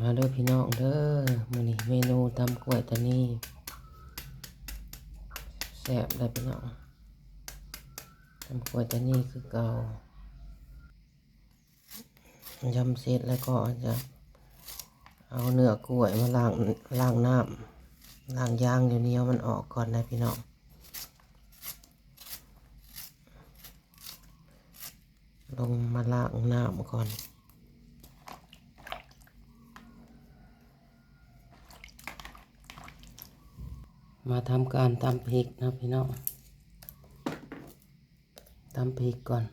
มาเด้อพี่น้องเด้อมื้อนี้เมนูตำกล้วยตานีแซ่บเลยพี่น้องตำกล้วยตานีคือเก่ายำเสร็จแล้วก็จะเอาเนื้อกล้วยมาล้างล้างน้ำล้างยางอยู่เหนี้ยวมันออกก่อนนะพี่น้องลงมาล้างน้ำก่อน มาทำการตำพริกนะพี่น้องตำพริกก่อน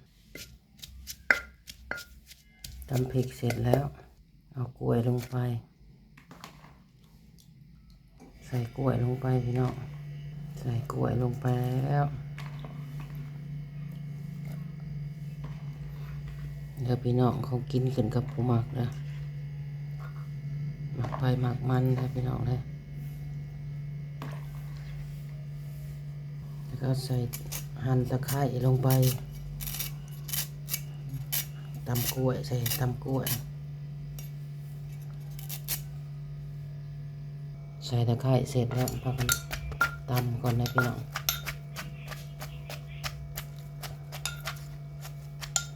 ตำพริกเสร็จแล้ว เอากล้วยลงไป ใส่กล้วยลงไปพี่น้องใส่กล้วยลงไปแล้วเดี๋ยวพี่น้องเขากินกันกับผู้หมักนะหมักไปหมักมันนะพี่น้องเลย แล้ว ก็ใส่หั่นตะไคร้ลงไปตำกล้วยใส่ตำกล้วย ใส่ตะไคร้เสร็จแล้วพากันตำก่อนนะพี่น้อง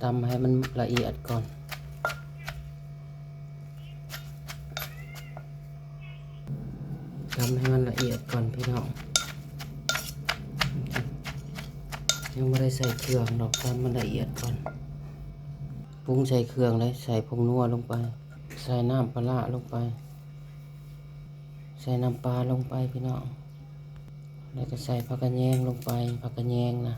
ตำให้มันละเอียดก่อนตำให้มันละเอียดก่อนพี่น้อง ยังไม่ได้ใส่เครื่องดอกตำมันละเอียดก่อนปรุงใส่เครื่องเลยใส่ผงนัวลงไป ใส่น้ำปลาร้าลงไป ใส่น้ำปลาลงไปพี่น้องแล้วก็ใส่ผักกระแยงลงไปผักกระแยงนะ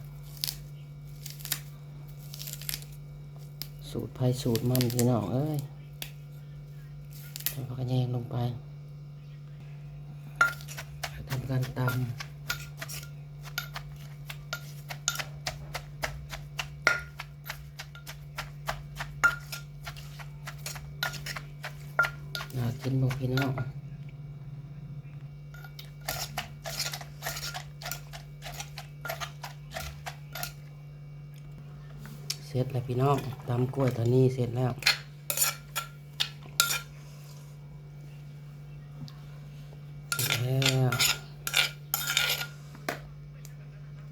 สูตรไผ่สูตรมันพี่น้องเอ้ยใส่ผักกระแยงลงไปทำการตำ เห็นบอกพี่น้องเสร็จแล้วพี่น้องตำกล้วยตอนนี้เสร็จแล้วเสร็จแล้ว